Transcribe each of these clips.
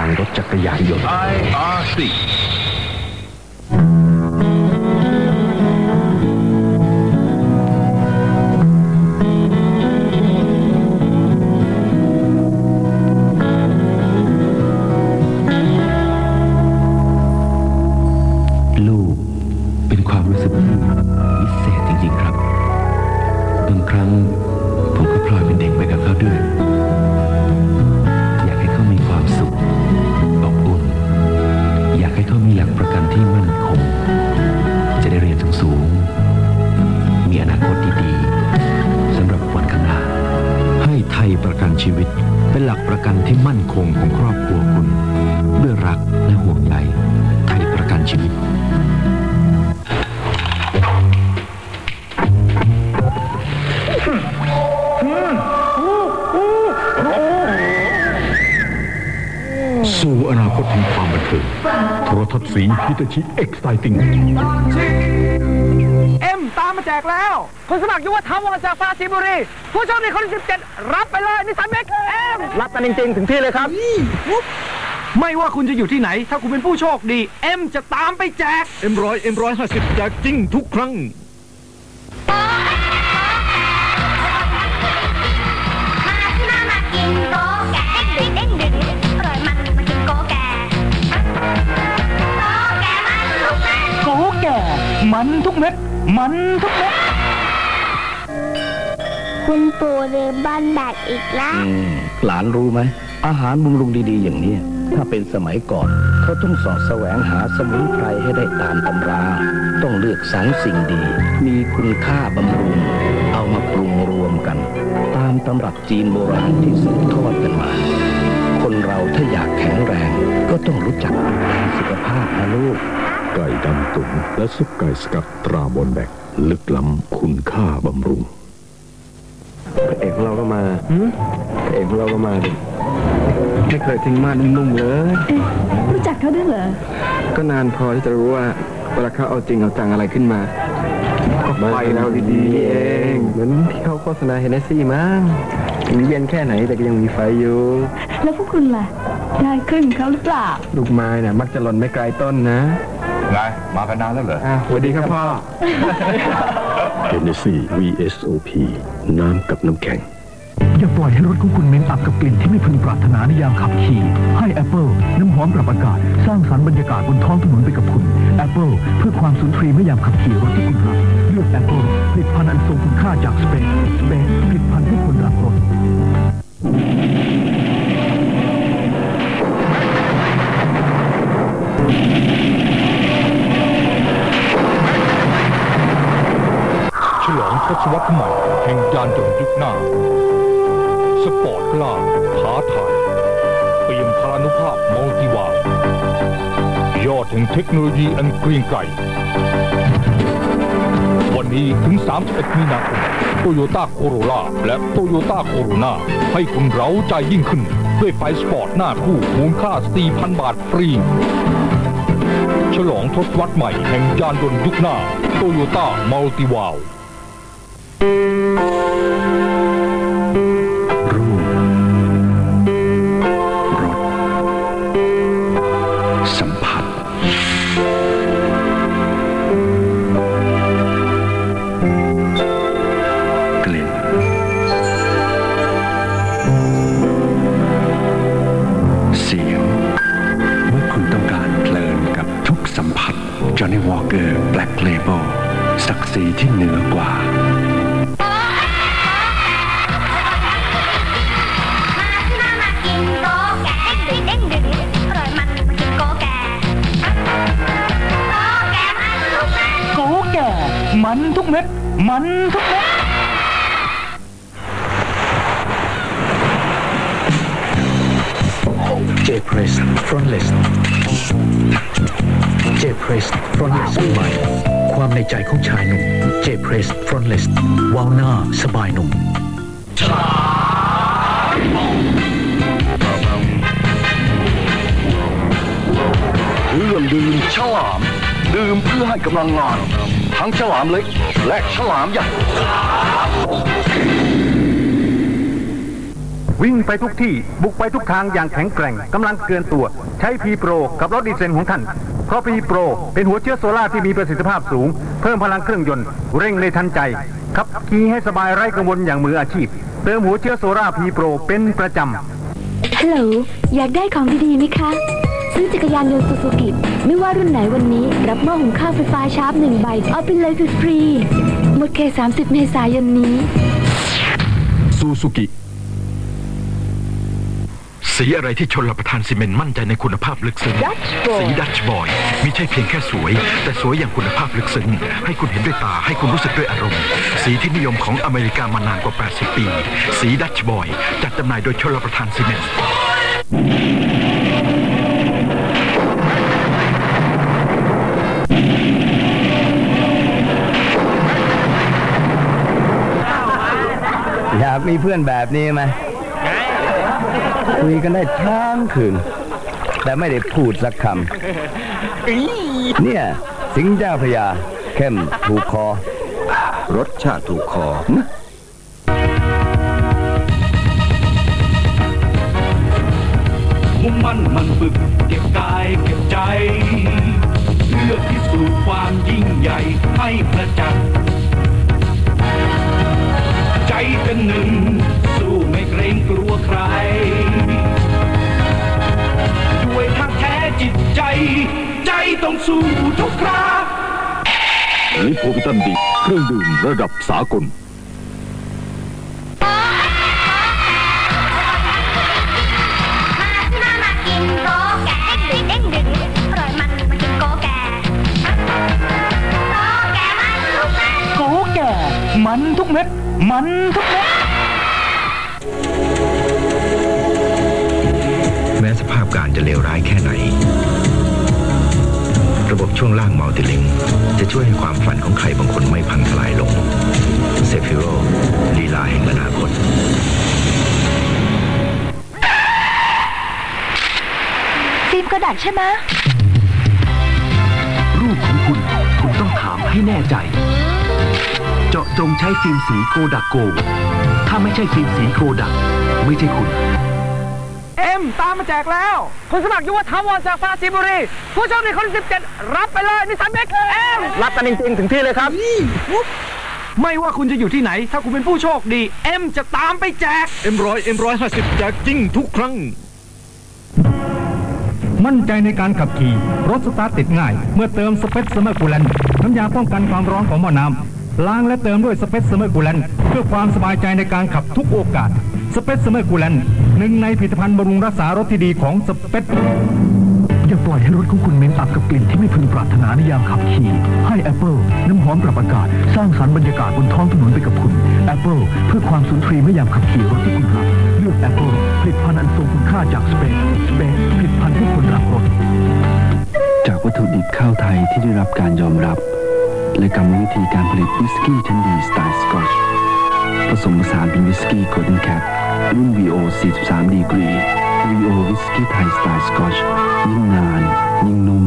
างรถจักรยานยนต์ IRC ชีวิต เป็นหลักประกันที่มั่นคงของครอบครัวคุณ ด้วยรักและห่วงใยไทยประกันชีวิต สู่อนาคตแห่งความบันเทิงโทรทัศน์สีพิตาชิเอ็กซ์ไซติง มตามมาแจกแล้ว คนสมัครยุวธรรมวจากปราจีนบุรี ผู้โชคดีคนที่17 รับไปเลยนิสสันเมกเอ็มรับกันจริงๆ ถึงที่เลยครับ ไม่ว่าคุณจะอยู่ที่ไหน ถ้าคุณเป็นผู้โชคดี เอ็มจะตามไปแจกเอ็มร้อยเอ็มร้อยห้าสิบแจกจริงทุกครั้ง มันทุกเม็ด มันทุกเม็ด คุณปู่ลืมบ้านแบกอีกแล้วอืมหลานรู้ไหม อาหารบำรุงดีๆ อย่างเนี้ยถ้าเป็นสมัยก่อน เขาต้องสอดแสวงหาสมุนไพรให้ได้ตามตำรา ต้องเลือกสรรสิ่งดี มีคุณค่าบำรุง เอามาปรุงรวมกัน ตามตำรับจีนโบราณที่สืบทอดกันมา คนเราถ้าอยากแข็งแรง ก็ต้องรู้จักดูแลสุขภาพนะลูก ไก่ดำตุ๋นและซุปไก่สกัดตราบนแบก ลึกล้ำคุณค่าบำรุงพระเอกของเราก็มาพระเอกของเราก็มาดิไม่เคยทิ้งม่านนุ่มๆเลยรู้จักเขาด้วยเหรอ ก็นานพอที่จะรู้ว่าเวลาเขาเอาจริงเอาจังอะไรขึ้นมา ก็ไฟเราดีๆเอง เหมือนที่เขาโฆษณาเฮนเนสซี่มั้งถึงเย็นแค่ไหนแต่ก็ยังมีไฟอยู่ แล้วพวกคุณล่ะ ได้ครึ่งเขาหรือเปล่า ลูกไม้น่ะมักจะหล่นไม่ไกลต้นนะ ไง มากันนานแล้วเหรอ อะสวัสดีครับพ่อเ n นซี่ VSOP น้ำกับน้ำแข็ง อย่าปล่อยให้รถของคุณเหม็นอับกับกลิ่นที่ไม่พึงปรารถนาในยามขับขี่ ให้ Apple น้ำหอมปรับอากาศ สร้างสรรค์บรรยากาศบนท้องถนนไปกับคุณ Apple เพื่อความสุนทรีย์เมื่อยามขับขี่รถที่คุณรักเลือก Apple ผลิตภัณฑ์อันทรงคุณค่าจากสเปนสเปนผลิตภัณฑ์ให้คนรักรถฉล ทศวรรษใหม่แห่งยานยนต์ยุคหน้า สปอร์ตกล้าท้าทายเปี่ยมพลานุภาพมัลติวาร์ยอดแห่งเทคโนโลยีอันเกรียงไกรวันนี้ถึง 31 มีนาคมโตโยต้าโคโรล่าและโตโยต้าโคโรนาให้คุณเร้าใจยิ่งขึ้น ด้วยไฟสปอร์ตหน้าคู่มูลค่า 4,000 บาทฟรี ฉลองทศวรรษใหม่แห่งยานยนต์ยุคหน้าโตโยต้ามัลติวารู ทุกเม็ด มันทุกเม็ด J Press Frontless J Press Frontless ใหม่ความในใจของชายหนุ่ม J Press Frontless ว้าวหน้าสบายหนุ่มเครื่องดื่มฉลาม ดื่มเพื่อให้กำลังงาน ทั้งฉลามเล็ก และฉลามใหญ่ วิ่งไปทุกที่บุกไปทุกทางอย่างแข็งแกร่งกำลังเกินตัว ใช้พีโปรกับรถดีเซลของท่าน เพราะพีโปรเป็นหัวเชื้อโซล่าที่มีประสิทธิภาพสูง เพิ่มพลังเครื่องยนต์ เร่งในทันใจ ขับขี่ให้สบายไร้กังวลอย่างมืออาชีพ เติมหัวเชื้อโซล่าพีโปรเป็นประจำฮัลโหลอยากได้ของดีๆไหมคะ ซื้อจักรยานยนต์ซูซูกิไม่ว่ารุ่นไหนวันนี้ รับหม้อหุงข้าวไฟฟ้าชาร์ปหนึ่งใบ เอาไปเลยฟรีๆหมดเขต30 เมษายนนี้ ซูซูกิ สีอะไรที่ชนรับประทานซีเมนต์มั่นใจในคุณภาพลึกซึ้งสีดัชบอยไม่ใช่เพียงแค่สวย แต่สวยอย่างคุณภาพลึกซึ้ง ให้คุณเห็นด้วยตา ให้คุณรู้สึกด้วยอารมณ์ สีที่นิยมของอเมริกามานานกว่า 80 ปี สีดัชบอยจัดจำหน่ายโดยชนรับประทานซีเมนต์ากมีเพื่อนแบบนี้ไหมคุยกันได้ทั้งคืน แต่ไม่ได้พูดสักคำเนี่ย สิงห์เจ้าพระยาเข้มถูกคอ รสชาติถูกคอมุ่งมั่นมันฝึกเก็บกายเก็บใจ เพื่อพิสูจน์ความยิ่งใหญ่ให้ประจักษ์ หนึ่ง สู้ไม่เกรงกลัวใคร ด้วยทางแท้จิตใจ ใจต้องสู้ทุกคราลิโพวิตันดีเครื่องดื่มระดับสากล มันทุกเม็ด มันทุกเม็ด แม้สภาพการจะเลวร้ายแค่ไหน ระบบช่วงล่างมัลติลิงจะช่วยให้ความฝันของใครบางคนไม่พังทลายลงเซฟิโรลีลาแห่งอนาคตฟิล์มกระดาษใช่ไหมรูปของคุณ คุณต้องถามให้แน่ใจเจาะจงใช้ฟิล์มสีโกดักโก ถ้าไม่ใช่ฟิล์มสีโกดัก ไม่ใช่คุณ เอ็มตามมาแจกแล้ว คนสมัครยุวธรรมวจากปราจีนบุรี ผู้โชคดีคนที่17 รับไปเลยนิสสันเอ็กเอ็มรับกันจริงๆ ถึงที่เลยครับ ไม่ว่าคุณจะอยู่ที่ไหน ถ้าคุณเป็นผู้โชคดี เอ็มจะตามไปแจก เอ็มร้อยเอ็มร้อยห้าสิบแจกจริงทุกครั้ง มั่นใจในการขับขี่ รถสตาร์ทติดง่าย เมื่อเติมสเปซเซอร์คูลเลนน้ำยาป้องกันความร้อนของหม้อน้ำ ล้างและเติมด้วยสเปซเซอร์คูลเลนเพื่อความสบายใจในการขับทุกโอกาส สเปซเซอร์คูลเลนหนึ่งในผลิตภัณฑ์บำรุงรักษารถที่ดีของสเปซอย่าปล่อยให้รถของคุณเหม็นอับกับกลิ่นที่ไม่พึงปรารถนาในยามขับขี่ ให้ Apple น้ำหอมปรับอากาศ สร้างสรรค์บรรยากาศบนท้องถนนไปกับคุณ Apple เพื่อความสุนทรีย์ไม่ยามขับขี่รถที่คุณรักเลือก Apple ผลิตภัณฑ์อันทรงคุณค่าจากสเปซสเปซผลิตภัณฑ์ให้คนรักรถจากวัตถุดิบข้าวไทยที่ได้รับการยอมรับ และกรรมวิธีการผลิตวิสกี้ชั้นดีสไตล์สกอชผสมผสานเป็นวิสกี้โกลเด้นแคปรุ่น VO 43ดีกรี VO วิสกี้ไทยสไตล์สกอชยิ่งนาน ยิ่งนุ่ม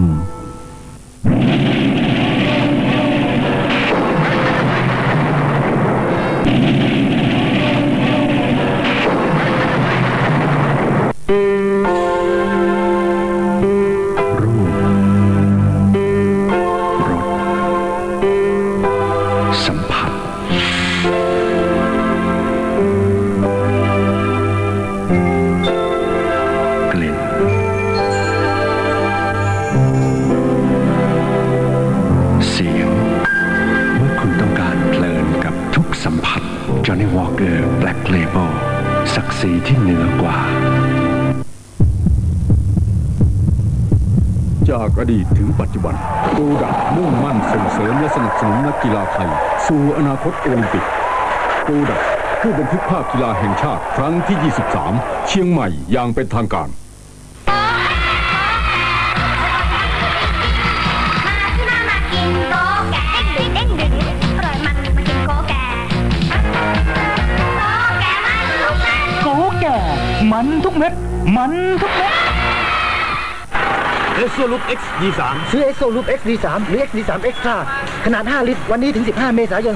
อดีตถึงปัจจุบันโกดักมุ่งมั่นส่งเสริมและสนับสนุนนักกีฬาไทย สู่อนาคตโอลิมปิกโกดักผู้บันทึกภาพกีฬาแห่งชาติครั้งที่ 23 เชียงใหม่อย่างเป็นทางการมันทุกเม็ด มันทุกเม็ด เอสโซลูป X D3 ซื้อเอสโซลูป X D3 หรือ X D3 Extra ขนาด 5 ลิตร วันนี้ถึง 15 เมษายน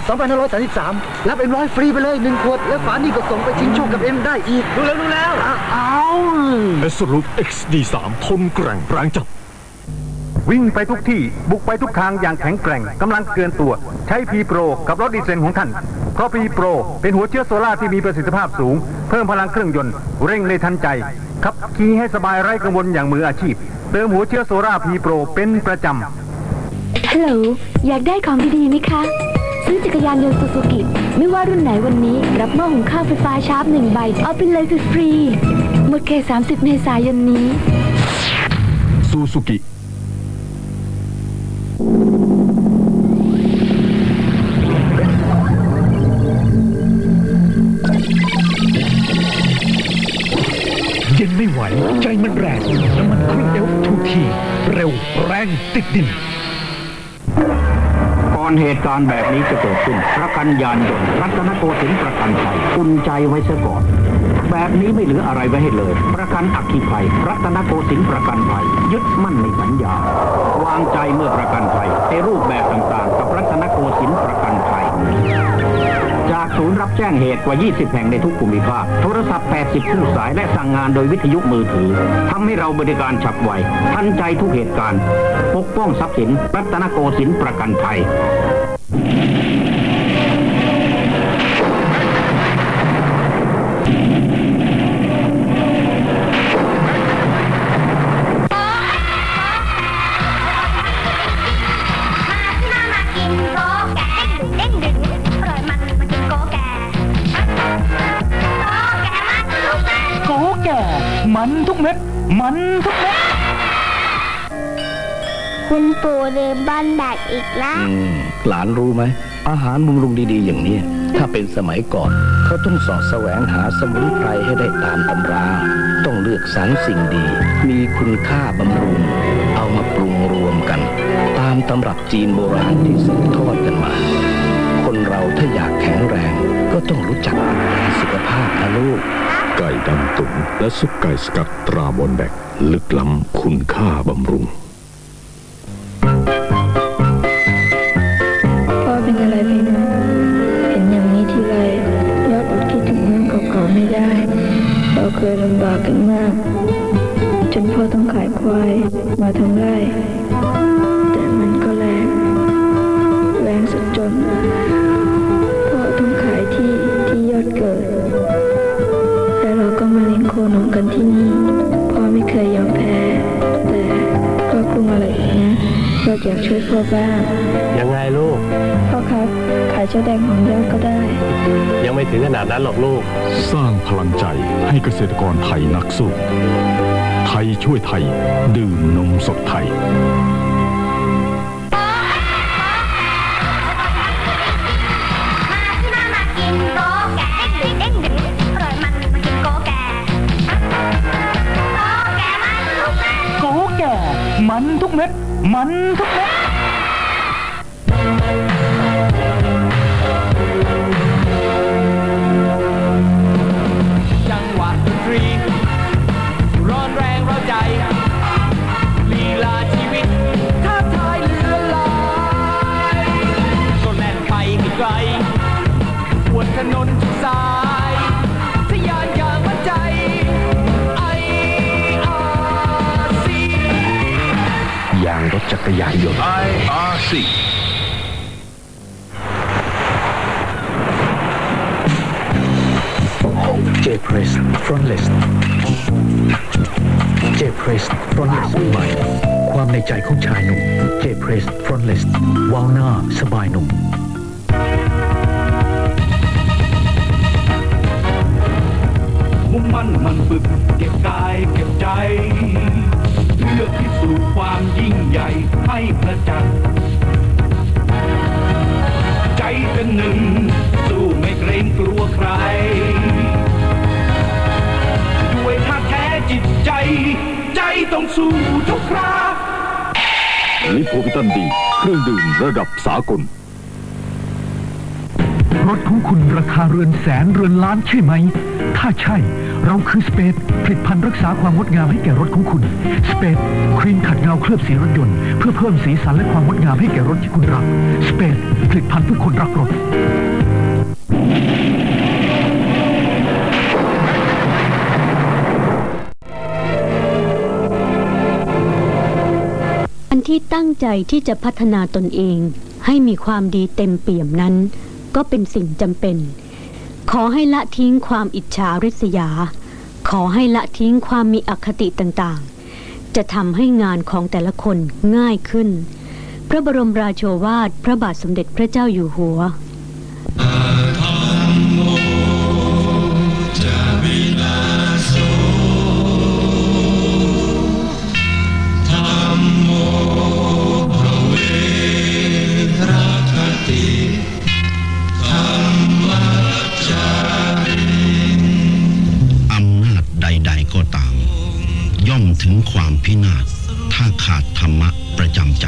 2533 รับเอ็มร้อยฟรีไปเลย 1 ขวด และฝานี่ก็ส่งไปชิงโชคกับเอ็มได้อีก ดูแล้วดูแล้วเอาเอสรูป XD3 ทนแกร่งแรงจัดวิ่งไปทุกที่บุกไปทุกทางอย่างแข็งแกร่งกำลังเกินตัว ใช้พีโปรกับรถดีเซลของท่าน เพราะพีโปรเป็นหัวเชื้อโซล่าร์ที่มีประสิทธิภาพสูง เพิ่มพลังเครื่องยนต์ เร่งเลยทันใจขับขี่ให้สบายไร้กังวลอย่างมืออาชีพ เติมหัวเชื้อโซล่าร์พีโปรเป็นประจำฮัลโหล อยากได้ของดีๆไหมคะ ซื้อจักรยานยนต์ซูซูกิ ไม่ว่ารุ่นไหนวันนี้ รับหม้อหุงข้าวไฟฟ้าชาร์จหนึ่งใบ เอาไปเลยฟรีๆหมดเขต30 เมษายนนี้ซูซูกิ เร็วแรงติดดิน ก่อนเหตุการณ์แบบนี้จะเกิดขึ้นประกันยานยนต์รัตนโกสินทร์ประกันภัยอุ่นใจไว้ซะก่อน แบบนี้ไม่เหลืออะไรไว้ให้เลย ประกันอัคคีภัย รัตนโกสินทร์ประกันภัย ยึดมั่นในสัญญา วางใจเมื่อประกันภัยในรูปแบบต่างๆ กับรัตนโกสินทร์ประกันภัย จากศูนย์รับแจ้งเหตุกว่า 20 แห่งในทุกภูมิภาค โทรศัพท์ 80 คู่สายและสั่งงานโดยวิทยุมือถือทำให้เราบริการฉับไว ทันใจทุกเหตุการณ์ ปกป้องทรัพย์สิน รัตนโกสินทร์ประกันภัย มันทุกเม็ดโกแก่มันทุกเม็ด มันทุกเม็ด คุณปู่ลืมบ้านแบกอีกแล้วอืมหลานรู้ไหม อาหารบำรุงดีๆอย่างเนี้ยถ้าเป็นสมัยก่อนเขาต้องสอดแสวงหาสมุนไพรให้ได้ตามตำรา ต้องเลือกสรรสิ่งดี มีคุณค่าบำรุง เอามาปรุงรวมกัน ตามตำรับจีนโบราณที่สืบทอดกันมา คนเราถ้าอยากแข็งแรง ก็ต้องรู้จักดูแลสุขภาพนะลูก ไก่ดำตุ๋นและซุปไก่สกัดตราบอนแบกลึกล้ำคุณค่าบำรุง พ่อเป็นอะไรไปนะเห็นอย่างนี้ทีไรยอดอดคิดถึงเรื่องเก่าๆไม่ได้เราเคยลำบากกันมาก จนพ่อต้องขายควายมาทำไร่แต่มันก็แรงแรงสุดจน อยากช่วยพ่อบ้างยังไงลูก พ่อครับ ขายเจ้าแดงของยอดก็ได้ ยังไม่ถึงขนาดนั้นหรอกลูก สร้างพลังใจให้เกษตรกรไทยนักสู้ ไทยช่วยไทย ดื่มนมสดไทย ทุกเม็ด มันทุกเม็ด จังหวะดนตรี ร้อนแรงเราใจ ลีลาชีวิตท้าทายเลือลายก็แล่นไปให้ไกลบนถนนทุกสายางรถจักรยานยนต์ IRC J Press Frontless J Press Frontless ใหม่ ความในใจของชายหนุ่ม J Press Frontless ว้าวหน้าสบายหนุ่มมุ่งมั่นมันฝึกเก็บกายเก็บใจ ความยิ่งใหญ่ให้ประจักษ์ใจเป็นหนึ่ง สู้ไม่เกรงกลัวใคร ด้วยท่าแท้จิตใจ ใจต้องสู้ทุกคราลิโพวิตันดี เครื่องดื่มระดับสากลรถของคุณราคาเรือนแสนเรือนล้านใช่ไหม ถ้าใช่ เราคือสเปซผลิตภัณฑ์รักษาความงดงามให้แก่รถของคุณ สเปซครีมขัดเงาเคลือบสีรถยนต์ เพื่อเพิ่มสีสันและความงดงามให้แก่รถที่คุณรัก สเปซผลิตภัณฑ์เพื่อคนรักรถอันที่ตั้งใจที่จะพัฒนาตนเอง ให้มีความดีเต็มเปี่ยมนั้น ก็เป็นสิ่งจำเป็น ขอให้ละทิ้งความอิจฉาริษยา ขอให้ละทิ้งความมีอคติต่างๆ จะทำให้งานของแต่ละคนง่ายขึ้น พระบรมราโชวาท พระบาทสมเด็จพระเจ้าอยู่หัว ถึงความพินาศถ้าขาดธรรมะประจำใจ